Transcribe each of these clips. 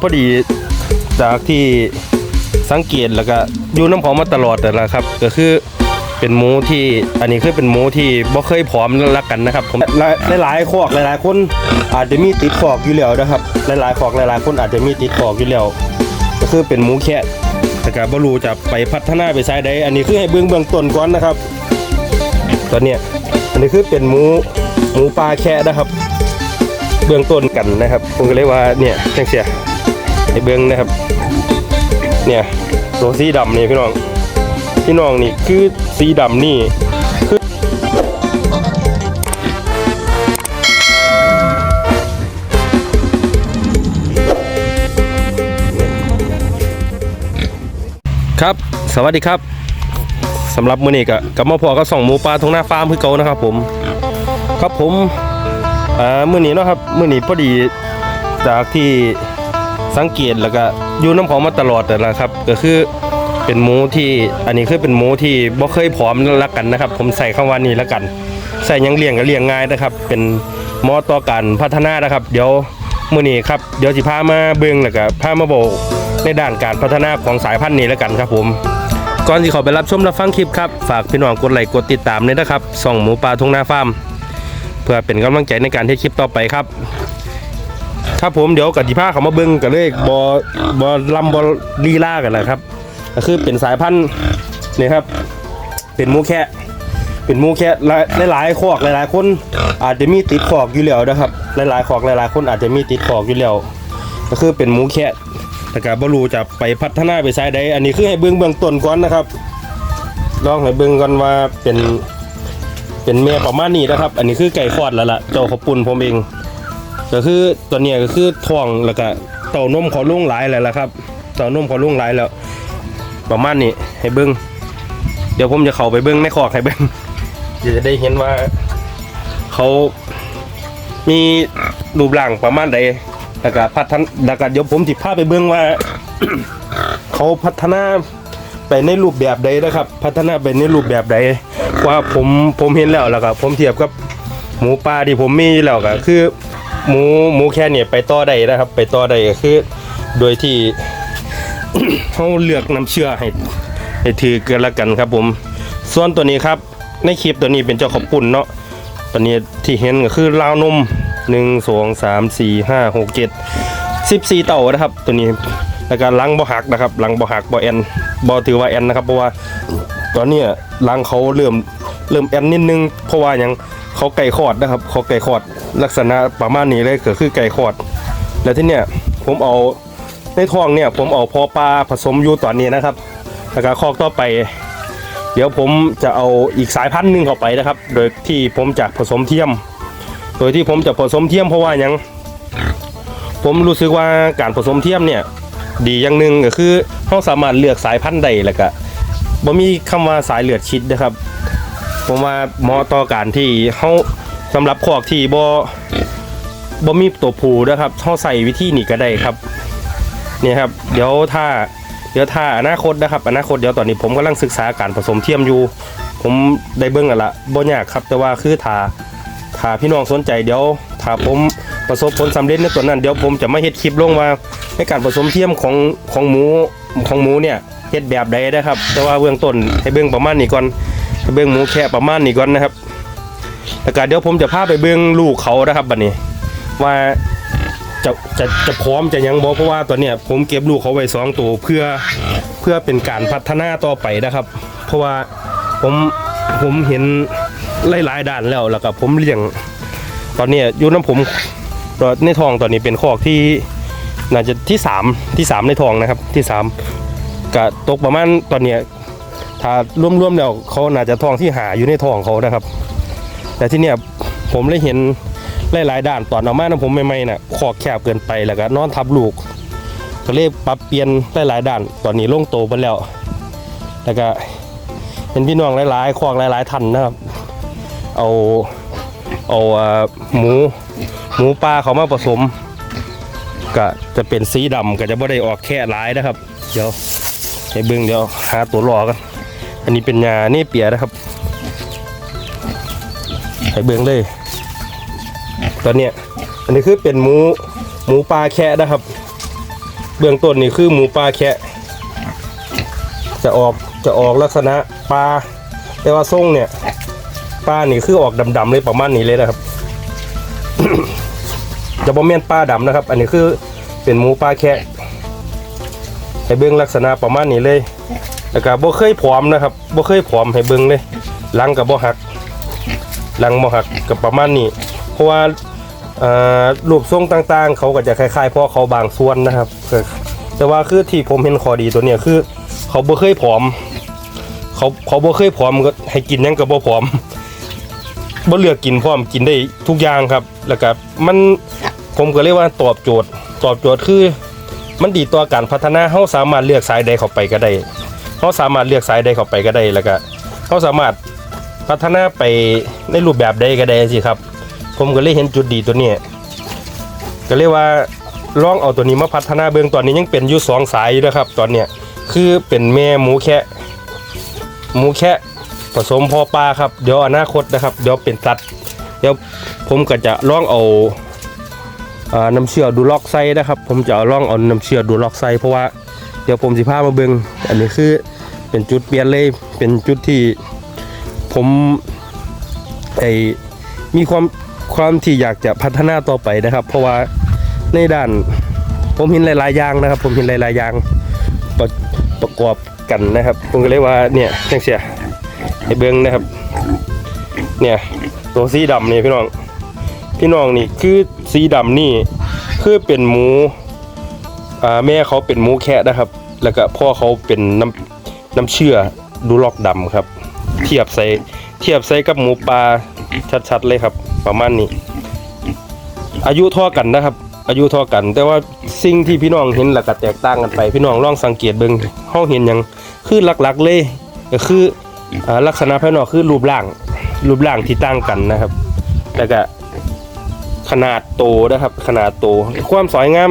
พอดีจากที่สังเกตแล้วก็อยู่น้ำผอมมาตลอดแต่ละครับ ก็คือเป็นหมูที่อันนี้คือเป็นหมูที่บ่เคยผอมรักกันนะครับผมหลายหลายๆคอกหลายๆ คนอาจจะมีติดคอกอยู่แล้วนะครับ หลายๆคอกหลายๆ คนอาจจะมีติดคอกอยู่แล้วก็คือเป็นหมูแค่แต่ก็บ่รู้จะไปพัฒนาไปไซด์ใดอันนี้คือให้เบื้องเบื้องต้นก่อนนะครับ ตอนเนี้ยอันนี้คือเป็นหมูหมูปลาแค่นะครับ เบื้องต้นกันนะครับผมก็เลยว่าเนี่ยจังเสีย ไอ้เบื้งนะครับ เนี่ยตัวสีดำนี่พี่น้องพี่น้องนี่คือสีดำนี่คือครับสวัสดีครับสำหรับมื้อนี้ก็กับมาพอก็ส่องหมูปลาทงหน้าฟาร์มคือเก่านะครับ ผม ครับผมอ่ามื้อนี้เนาะครับมื้อนี้พอดีจากที่ สังเกตแล้วก็อยู่น้ำผอมมาตลอดแต่ละครับ ก็คือเป็นหมูที่อันนี้คือเป็นหมูที่บ่เคยผอมละกันนะครับ ผมใส่คำว่านี้ละกัน ใส่ยังเลี้ยงก็เลี้ยงง่ายนะครับ เป็นมอต่อการพัฒนานะครับ เดี๋ยวมื้อนี้ครับเดี๋ยวสิพามาเบิ่งแล้วก็พามาบอกในด้านการพัฒนาของสายพันธุ์นี้ละกันครับผมก่อนที่ขอไปรับชมรับฟังคลิปครับฝากพี่น้องกดไลค์กดติดตามด้วยนะครับส่องหมูปลาทุ่งนาฟาร์มเพื่อเป็นกำลังใจในการที่คลิปต่อไปครับ ครับผมเดี๋ยวกับที่ผ้าเขามาเบิ้งกันเลยบอบอลำบอลีล่ากันแหละครับก็คือเป็นสายพันธุ์นี่ครับ เป็นมูแค่เป็นมูแค่หลายหลายๆคอกหลายๆ คนอาจจะมีติดคอกอยู่แล้วนะครับ หลายๆคอกหลายๆ คนอาจจะมีติดคอกอยู่แล้วก็คือเป็นมูแค่แต่ก็บ่รู้จะไปพัฒนาไปไซด์ใดอันนี้คือให้เบิ้งเบื้องต้นก่อนนะครับลองให้เบิ้งก่อนว่าเป็นเป็นแม่ประมาณนี้นะครับ อันนี้คือไก่คลอดแล้วล่ะเจ้าขาวปุ่นผมเอง ก็คือตัวเนี้ยก็คือท้องแล้วก็เต่านมเขาลุ่งหลายแล้วล่ะครับเต่านมเขาลุ่งหลายแล้ว ประมาณนี้ให้เบิ้งเดี๋ยวผมจะเข้าไปเบิ้งในคอกให้เบิ้งเดี๋ยวจะได้เห็นว่าเขามีรูปร่างประมาณใดแล้วก็พัฒนาแล้วก็เดี๋ยวผมจิพาไปเบิ้งว่า เขาพัฒนาไปในรูปแบบใดนะครับ พัฒนาไปในรูปแบบใดว่าผมผมเห็นแล้วแล้วก็ผมเทียบกับหมูป่าที่ผมมีแล้วก็คือ หมูหมูแค่เนี่ยไปต่อได้นะครับ ไปต่อได้ก็คือ โดยที่เขาเลือกน้ำเชื่อให้ให้ถือกันละกันครับผม ส่วนตัวนี้ครับ ในคลิปตัวนี้เป็นเจ้าขอบปุ่นเนาะตัวนี้ที่เห็นก็คือราวนมหนึ่งสองสามสี่ห้าหกเจ็ดสิบสี่เต่านะครับ ตัวนี้แล้วก็ลังบ่หักนะครับลังบ่หักบ่แอนบ่ถือว่าแอนนะครับเพราะว่าตอนนี้ลังเขาเริ่มเริ่มแอนนิดนึงเพราะว่ายัง เขาไก่คอดนะครับเขาไก่คอดลักษณะประมาณนี้เลยก็คือไก่คอด แล้วที่เนี้ยผมเอาในท้องเนี่ยผมเอาพอปลาผสมอยู่ตอนนี้นะครับแล้วก็คอกต่อไป เดี๋ยวผมจะเอาอีกสายพันธุ์หนึ่งเข้าไปนะครับ โดยที่ผมจะผสมเทียม โดยที่ผมจะผสมเทียมเพราะว่ายังผมรู้สึกว่าการผสมเทียมเนี่ยดีอย่างหนึ่งก็คือเราสามารถเลือกสายพันธุ์ใดแล้วก็บ่มีคำว่าสายเลือดชิดนะครับ ผมว่าเหมาะต่อการที่เขาสำหรับขอกที่บ่บ่มีตัวผูนะครับเขาใส่วิธีนี้ก็ได้ครับนี่ครับ เดี๋ยวถ้าเดี๋ยวถ้าอนาคตนะครับ อนาคตเดี๋ยวตอนนี้ผมกำลังศึกษาการผสมเทียมอยู่ ผมได้เบิ้งละบ่ยากครับ แต่ว่าคือถ้าถ้าพี่น้องสนใจเดี๋ยวถ้าผมประสบผลสำเร็จในตัวนั้นเดี๋ยวผมจะมาเฮ็ดคลิปลงว่าในการผสมเทียมของของหมูของหมูเนี่ยเฮ็ดแบบใดนะครับ แต่ว่าเบื้องต้นให้เบื้องประมาณนี้ก่อน เบื้องหมูแค่ประมาณนี้ก่อนนะครับแล้วก็เดี๋ยวผมจะพาไปเบื้องลูกเขานะครับบัดนี้ ว่าจะจะจะพร้อมจะยังบอกเพราะว่าตอนเนี้ยผมเก็บลูกเขาไว้สองตัวเพื่อเพื่อเป็นการพัฒนาต่อไปนะครับ เพราะว่าผมผมเห็นหลายๆด้านแล้วแล้วก็ผมเลี้ยง ตอนเนี้ยอยู่น้ำผมตอนในทองตอนนี้เป็นคอกที่น่าจะที่สามที่สามในทองนะครับที่สามก็ตกประมาณตอนเนี้ย ถ้ารวมๆแล้วเขาน่าจะทองที่หาอยู่ในทองเขานะครับ แต่ที่เนี้ยผมเลยเห็นหลายๆด้านตอนเอามานะผมใหม่ๆน่ะขอกแคบเกินไปแล้วก็นอนทับลูก ก็เลยปรับเปลี่ยนหลายๆด้านตอนนี้ลงโตไปแล้ว แล้วก็เป็นพี่น้องหลายๆขอกหลายๆทันนะครับ เอาเอาหมูหมูปลาเขามาผสม ก็จะเป็นสีดำก็จะไม่ได้ออกแค่หลายนะครับ เดี๋ยวให้เบิ้งเดี๋ยวหาตัวรอกัน อันนี้เป็นยาเนี่เปียนะครับให้เบิ้งเลย ตอนเนี้ยอันนี้คือเป็นหมูหมูปลาแคะนะครับ เบื้องต้นนี่คือหมูปลาแคะจะออกจะออกลักษณะปลาแต่ว่าทรงเนี่ยปลานี่คือออกดำๆเลยประมาณนี้เลยนะครับจะบ่แม่นปลาดำนะครับ อันนี้คือเป็นหมูปลาแคะให้เบื้องลักษณะประมาณนี้เลย แล้วก็บ่เคยผอมนะครับบ่เคยผอมให้เบิ่งเลยหลังกับบ่หักหลังบ่หักกับประมาณนี้ เพราะว่าเอ่อรูปทรงต่างๆ เขาก็จะคล้ายๆพ่อเขาบางส่วนนะครับ แต่ว่าคือที่ผมเห็นข้อดีตัวเนี้ยคือ เขาบ่เคยผอม เขาเขาบ่เคยผอมก็ให้กินยังก็บ่ผอมบ่เลือกกินพร้อมกินได้ทุกอย่างครับ แล้วก็มันผมก็เรียกว่าตอบโจทย์ ตอบโจทย์คือ มันดีต่อการพัฒนาเฮาสามารถเลือกสายใดเข้าไปก็ได้ เขาสามารถเลือกสายใดเข้าไปก็ได้แล้วก็เขาสามารถพัฒนาไปในรูปแบบใดก็ได้สิครับ ผมก็เลยเห็นจุดดีตัวนี้ก็เลยกว่าลองเอาตัวนี้มาพัฒนาเบื้องตอนนี้ยังเป็นอยู่สองสายอยู่นะครับ ตอนเนี้ยคือเป็นแม่หมูแคะหมูแคะผสมพ่อปลาครับเดี๋ยวอนาคตนะครับเดี๋ยวเป็นสัตว์เดี๋ยวผมก็จะลองเอาน้ำเชื่อดูล็อกไซนะครับ ผมจะเอาลองเอาน้ำเชื่อดูล็อกไซเพราะว่า เดี๋ยวผมสิพามาเบิงอันนี้คือเป็นจุดเปลี่ยนเลย เป็นจุดที่ผมไอมีความความที่อยากจะพัฒนาต่อไปนะครับ เพราะว่าในด้านผมเห็นหลายๆอย่างนะครับ ผมเห็นหลายๆอย่างประประกอบกันนะครับ ผมก็เลยว่าเนี่ยจังเสียให้เบิงนะครับ เนี่ยตัวสีดำนี่พี่น้อง พี่น้องนี่คือสีดำนี่คือเป็นหมู อ่าแม่เขาเป็นหมูแคะนะครับ แล้วก็พ่อเขาเป็นน้ำน้ำเชื่อดูลอกดำครับ เทียบใส่เทียบใส่กับหมูปลาชัดๆเลยครับ ประมาณนี้ อายุท่อกันนะครับ อายุท่อกัน แต่ว่าสิ่งที่พี่น้องเห็นแล้วก็แตกต่างกันไป พี่น้องลองสังเกตเบิ่งเฮาเห็นยังคือหลักๆเลยก็คืออลักษณะภายนอกคือรูปร่าง รูปร่างที่ต่างกันนะครับ แล้วก็ขนาดโตนะครับ ขนาดโต ความสวยงาม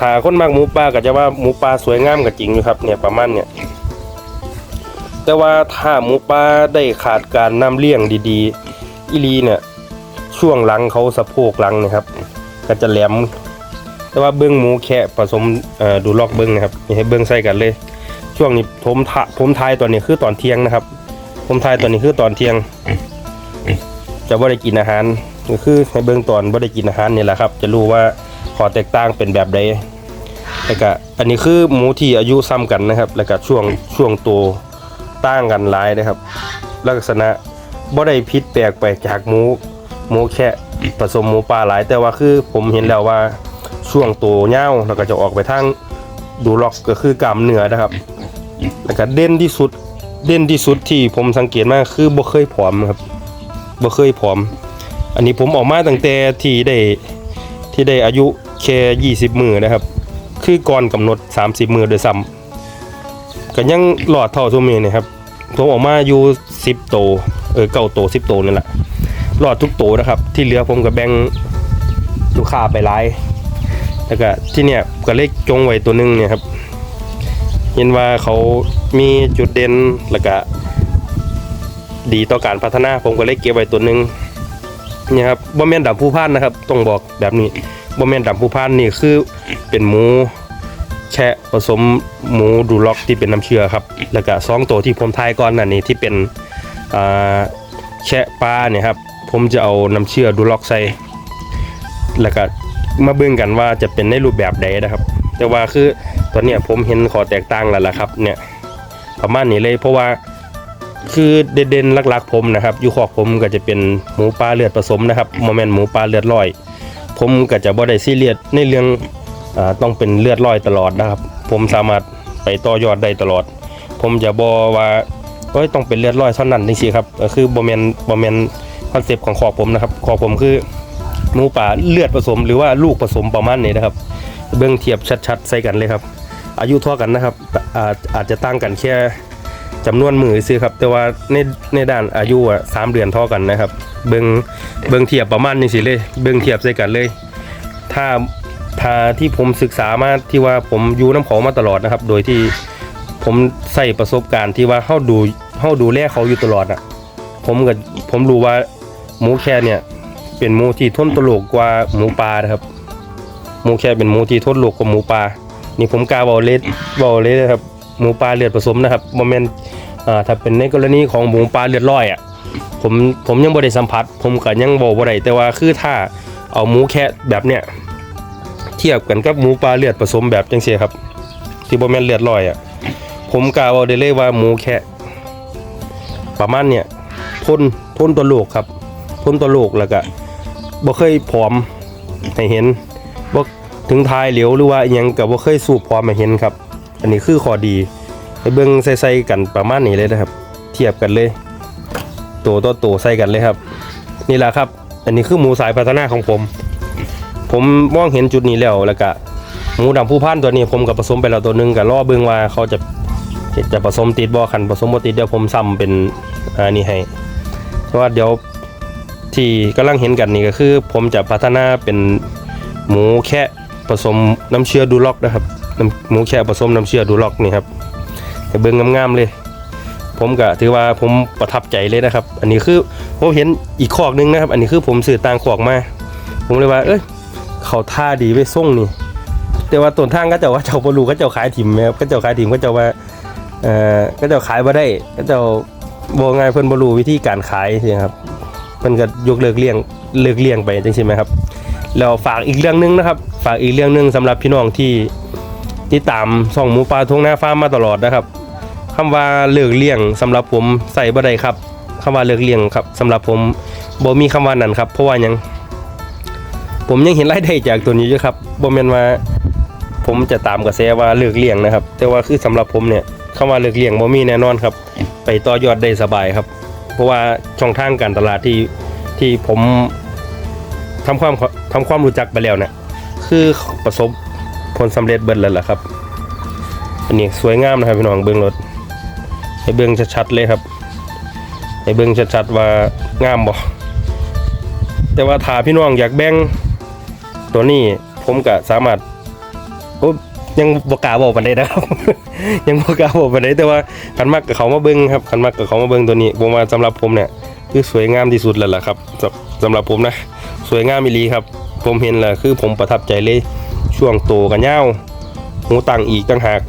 ถ้าคนมากหมูป่าก็จะว่าหมูป่าสวยงามก็จริงอยู่ครับเนี่ยประมาณเนี่ยแต่ว่าถ้าหมูป่าได้ขาดการน้ำเลี้ยงดีๆอีลีเนี่ยช่วงหลังเขาสะโพกหลังนะครับ ก็จะแหลม แต่ว่าเบิ้องหมูแค่ผสมดูลอกเบิ้องนะครับนี่ให้เบิ้องใส่กันเลย ช่วงนี้ผมทะผมทายตอนนี้คือตอนเที่ยงนะครับ ผมทายตอนนี้คือตอนเที่ยง จะว่าได้กินอาหารก็คือให้เบื้องตอนว่าได้กินอาหารนี่แหละครับ จะรู้ว่า ขอแตกต่างเป็นแบบใดแล้วก็อันนี้คือหมูที่อายุซ้ำกันนะครับ แล้วก็ช่วงช่วงโตต่างกันหลายนะครับ ลักษณะบ่ได้พิษแปลกไปจากหมูหมูแค่ผสมหมูปลาหลาย แต่ว่าคือผมเห็นแล้วว่าช่วงโตเง่าแล้วก็จะออกไปทางดูล็อกก็คือกล้ามเนื้อนะครับ แล้วก็เด่นที่สุดเด่นที่สุดที่ผมสังเกตมากคือบ่เคยผอมครับบ่เคยผอม อันนี้ผมออกมาตั้งแต่ที่ได้ที่ได้อายุ แค่20มือนะครับ คือก่อนกำหนด30มือโดยซ้ำก็ยังหลอดเท่าทุกมือนี่ครับผมออกมาอยู่10โตเออเก้าโต10โตนี่แหละหลอดทุกโตนะครับ ที่เหลือผมก็แบ่งลูกค้าไปหลายแล้วก็ที่เนี่ยก็เลขจงไว้ตัวหนึงเนี่ยครับเห็นว่าเขามีจุดเด่นแล้วก็ดีต่อการพัฒนาผมก็เลยเก็บไว้ตัวหนึ่งเนี่ยครับบ่แม่นดำผู้พันนะครับ ต้องบอกแบบนี้ บ่แม่นดำผู้พันนี่คือเป็นหมูแช่ผสมหมูดูล็อกที่เป็นน้ำเชื่อครับ แล้วก็สองตัวที่ผมทายก่อนนั่นนี่ที่เป็นแช่ปลาเนี่ยครับ ผมจะเอาน้ำเชื่อดูล็อกใส่ แล้วก็มาเบิ่งกันว่าจะเป็นในรูปแบบใดนะครับ แต่ว่าคือตอนเนี้ยผมเห็นขอแตกต่างแล้วล่ะครับ เนี่ยประมาณนี้เลยเพราะว่าคือเด่นๆหลักๆผมนะครับอยู่ขอกผมก็จะเป็นหมูปลาเลือดผสมนะครับโมเมนต์หมูปลาเลือดลอย ผมก็จะบ่ได้ซีเรียสในเรื่องอต้องเป็นเลือดลอยตลอดนะครับ ผมสามารถไปต่อยอดได้ตลอด ผมจะบอว่าเอ้ยต้องเป็นเลือดลอยเท่านั้นจริงๆครับคือโมเมนโมเมนคอนเซปต์ของขอกผมนะครับขอกผมคือหมูป่าเลือดผสมหรือว่าลูกผสมประมาณนี้นะครับ เบื้องเทียบชัดๆใส่กันเลยครับ อายุเท่ากันนะครับอาจอาจจะตั้งกันแค่จำนวนมือซื้อครับ แต่ว่าในในด้านอายุอะสามเดือนเท่ากันนะครับ เบิงเบิงเทียบประมาณนี้สิเลย เบิงเทียบใส่กันเลย ถ้าถ้าที่ผมศึกษามาที่ว่าผมอยู่น้ำเขามาตลอดนะครับ โดยที่ผมใส่ประสบการณ์ที่ว่าเข้าดูเข้าดูแลเขาอยู่ตลอดอะ ผมกับผมรู้ว่าหมูแค่เนี่ย เป็นหมูที่ทนตลกกว่าหมูปลานะครับหมูแค่เป็นหมูที่ทนโลกกว่าหมูปลานี่ผมกล้าบอกเลยบอกเลยนะครับหมูปลาเลือดผสมนะครับโมเมนต์อ่าถ้าเป็นในกรณีของหมูปลาเลือดร้อยอะ ผมผมยังบ่ได้สัมผัส ผมก็ยังบอกบ่ได้แต่ว่าคือถ้าเอาหมูแค่แบบเนี้ยเทียบกันกับหมูปลาเลือดผสมแบบจังซี่ครับ ที่บ่แม่นเลือดร้อยอะผมกล้าบอกได้เลยว่าหมูแค่ประมาณเนี่ยพ่นพ่นตัวลูกครับพ่นตัวลูกแล้วก็บ่เคยผอมให้เห็นบ่ถึงทายเหลวหรือว่าอิหยังก็บ่เคยสูบผอมให้เห็นครับ อันนี้คือข้อดีไปเบิ่งใส่ๆกันประมาณนี้เลยนะครับ เทียบกันเลย ตัวต่อตัวใส่กันเลยครับ นี่แหละครับ อันนี้คือหมูสายพัฒนาของผม ผมมองเห็นจุดนี้แล้วแล้วก็หมูดำผู้พันตัวนี้ผมกับผสมไปแล้วตัวหนึงกับล่อเบิงว่าเขาจะจะผสมติดบ่คันผสมบ่ติดเดี๋ยวผมซ้ำเป็นอันนี้ให้เพราะว่าเดี๋ยวที่กำลังเห็นกันนี่ก็คือ ผมจะพัฒนาเป็นหมูแค่ผสมน้ำเชื่อดูล็อกนะครับหมูแค่ผสมน้ำเชื่อดูล็อกนี่ครับเบิ่งงามๆเลย ผมก็ถือว่าผมประทับใจเลยนะครับ อันนี้คือผมเห็นอีกขอกหนึงนะครับ อันนี้คือผมสื่อต่างขอกมา ผมเลยว่า เอ้ยเขาท่าดีไปส่งนี่ แต่ว่าต้นทางก็เจะว่าเจ้าบรูก็เจ้าขายถิ่มไหมครับก็เจ้าขายถิ่มก็เจ้าว่าเอ่อก็เจ้าขายมาได้ ก็เจ้าบอกไงเพิ่นบรูวิธีการขายใช่ครับเพิ่นก็ยกเลิกเลี่ยงเลิกเลี่ยงไปจังใช่ไหมครับแล้วฝากอีกเรื่องหนึงนะครับ ฝากอีกเรื่องหนึงสำหรับพี่น้องที่ที่ตามส่องหมูปลาทวงหน้าฟาร์มมาตลอดนะครับ คำว่าเลิกเลี่ยงสำหรับผมใส่บ่ได้ครับคำว่าเลิกเลี่ยงครับสำหรับผมบ่มีคำว่านั้นครับ เพราะว่ายังผมยังเห็นรายได้จากตัวนี้อยู่ครับบ่แม่นว่าผมจะตามกระแสว่าเลิกเลี่ยงนะครับ แต่ว่าคือสำหรับผมเนี่ยคำว่าเลิกเลี่ยงบ่มีแน่นอนครับ ไปต่อยอดได้สบายครับ เพราะว่าช่องทางการตลาดที่ที่ผมทำความทำความรู้จักไปแล้วเนี่ยคือประสบผลสำเร็จเบิดแล้วล่ะครับ อันนี้สวยงามนะครับพี่น้องเบื้องรถ ให้เบื้องชัดๆเลยครับให้เบื้องชัดๆว่างามบ่แต่ว่าถ้าพี่น้องอยากแบ่งตัวนี้ผมก็สามารถโอ้ยังบกล้าบอกปานใดนะครับ ยังบกล้าบอกปานใดแต่ว่าคันมักกับเขามาเบิ้งครับคันมักกับเขามาเบิ้งตัวนี้ผมว่าสำหรับผมเนี่ยคือสวยงามที่สุดแล้วล่ะครับสำสำหรับผมนะสวยงามอีหลีครับ ผมเห็นแล้วคือผมประทับใจเลยช่วงโตกันยาหูตังอีกต่างหาก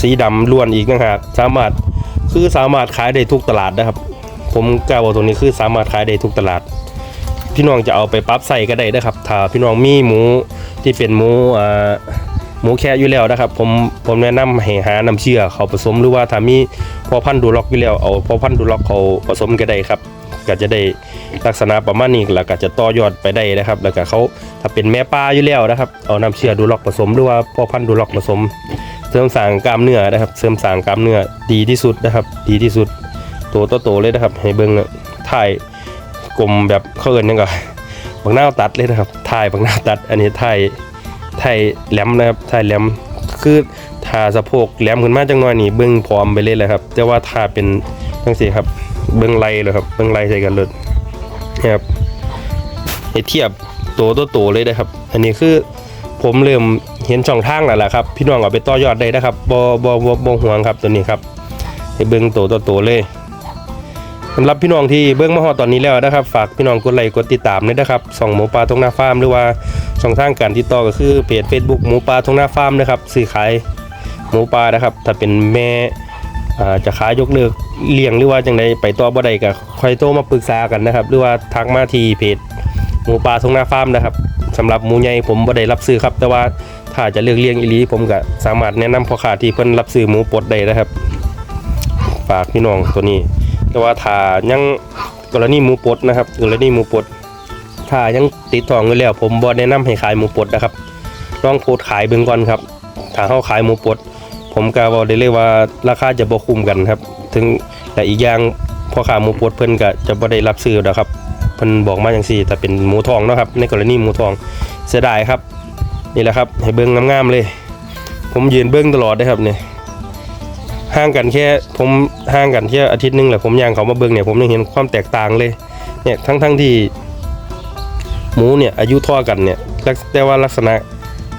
สีดำล้วนอีกต่างหาก สามารถ คือสามารถขายได้ทุกตลาดนะครับ ผมกล่าวว่าตรงนี้คือสามารถขายได้ทุกตลาด พี่น้องจะเอาไปปรั๊บใส่ก็ได้นะครับ ถ้าพี่น้องมีหมูที่เป็นหมูอ่าหมูแค่อยู่แล้วนะครับ ผมผมแนะนำให้หาน้ำเชื่อเขาผสมหรือว่าถ้ามีพอพันธุ์ดูล็อกอยู่แล้วเอาพอพันธุ์ดูล็อกเขาผสมก็ได้ครับ ก็จะได้ลักษณะประมาณนี้แล้วก็จะต่อยอดไปได้นะครับ แล้วก็เขาถ้าเป็นแม่ปลาอยู่แล้วนะครับ เอาน้ำเชื่อดูล็อกผสมหรือว่าพอพันธุ์ดูล็อกผสม เสริมสางกล้ามเนื้อนะครับ เสริมสางกล้ามเนื้อดีที่สุดนะครับ ดีที่สุดตัวโตๆเลยนะครับ ให้เบิ่งอะถ่ายกลมแบบเขินหยังก็บางหน้าตัดเลยนะครับถ่ายบางหน้าตัด อันนี้ถ่ายถ่ายแหลมนะครับถ่ายแหลมคือถ้าสะโพกแหลมขึ้นมาจังหน่อยนี่เบิ่งพร้อมไปเลยแหละครับ แต่ว่าถ้าเป็นจังซี่ครับ เบิ่งไหลเลยครับเบิ่งไหลใส่กันเลยนะครับให้เทียบตัวตัวโตเลยนะครับ อันนี้คือผมเริ่มเห็นช่องทางแล้วล่ะครับ พี่น้องเอาไปต่อยอดได้นะครับบ่บ่บ่บ่ห่วงครับตัวนี้ครับให้เบิ่งตัวตัวโตเลยสำหรับพี่น้องที่เบื้องมาฮอดตอนนี้แล้วนะครับ ฝากพี่น้องกดไลค์กดติดตามด้วยนะครับส่องหมูปลาทงหน้าฟาร์มหรือว่าช่องทางการติดต่อก็คือเพจ Facebook หมูปลาทงหน้าฟาร์มนะครับซื้อขายหมูปลานะครับ ถ้าเป็นแม่ จะขายยกเลิกเลี้ยงหรือว่าจังไดไปต่อบ่ได้ก็ค่อยโทรมาปรึกษากันนะครับ หรือว่าทักมาที่เพจหมูปลาทงนาฟาร์มนะครับสำหรับหมูใหญ่ผมบ่ได้รับซื้อครับ แต่ว่าถ้าจะเลือกเลี้ยงอีหลีผมก็สามารถแนะนำพ่อค้าที่เพิ่นรับซื้อหมูปลดได้นะครับ ฝากพี่น้องตัวนี้ แต่ว่าถ้ายังกรณีหมูปดนะครับกรณีหมูปดถ้ายังติดทองอยู่แล้ว ผมบ่แนะนำให้ขายหมูปดนะครับลองโพสต์ขายเบิ่งก่อนครับถ้าเฮาขายหมูปด ผมก็บอกได้เลยว่าราคาจะบ่คุ้มกันครับ ถึงแต่อีกอย่างพ่อค้าหมูปดเพิ่นก็จะบ่ได้รับซื้อดอกครับเพิ่นบอกมาจังซี่แต่เป็นหมูทองเนาะครับ ในกรณีหมูทองเสียดายครับ นี่แหละครับให้เบิ่งงามๆเลย ผมยืนเบิ่งตลอดเด้ครับเนี่ยห่างกันแค่ผมห่างกันแค่อาทิตย์หนึงแหละผมย่างเขามาเบิ่งเนี่ยผมยังเห็นความแตกต่างเลยเนี่ยทั้งทั้งที่หมูเนี่ยอายุท่ากันเนี่ยแต่ว่าลักษณะ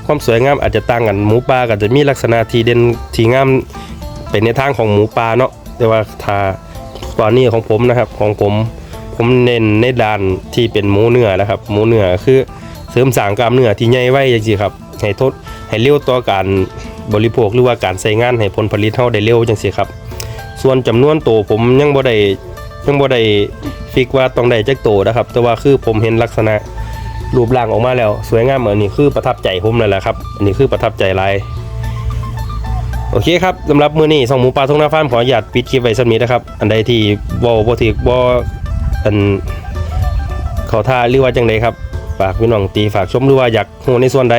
ความสวยงามอาจจะต่างกันหมูป่าก็จะมีลักษณะที่เด่นที่งามเป็นในทางของหมูป่าเนาะแต่ว่าถ้าตอนนี้ของผมนะครับของผมผมเน้นในด้านที่เป็นหมูเนื้อนะครับ หมูเนื้อคือเสริมสางกล้ามเนื้อที่ใหญ่ไว้จังซี่ครับให้ทดให้เร็วต่อการบริโภคหรือว่าการใช้งานให้ผลผลิตเฮาได้เร็วจังซี่ครับ ส่วนจำนวนโตผมยังบ่ได้ยังบ่ได้ฟิกว่าต้องได้จักโตนะครับ แต่ว่าคือผมเห็นลักษณะ รูปร่างออกมาแล้ว สวยงามเหมือนนี้คือประทับใจผมเลยแหละครับ อันนี้คือประทับใจลายโอเคครับสำหรับมือนี้สองหมูปลาทุ่งนาฟาร์มขออนุญาตปิดคลิปไว้สักนิดนะครับ อันใดที่บ่บ่ถูกบ่อันเขาท่าหรือว่าจังไดครับฝากพี่น้องตีฝากชมหรือว่าอยากรู้ในส่วนใด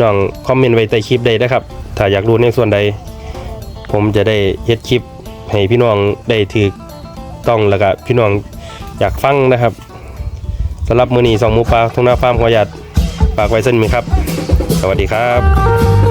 น้องคอมเมนต์ไว้ใต้คลิปได้นะครับ ถ้าอยากรู้ในส่วนใด ผมจะได้เฮ็ดคลิปให้พี่น้องได้ถือต้องแล้วก็พี่น้องอยากฟังนะครับ สำหรับมือนีสองหมูปลาทุ่งนาฟาร์มขออนุญาตฝากไว้สักนิดครับ สวัสดีครับ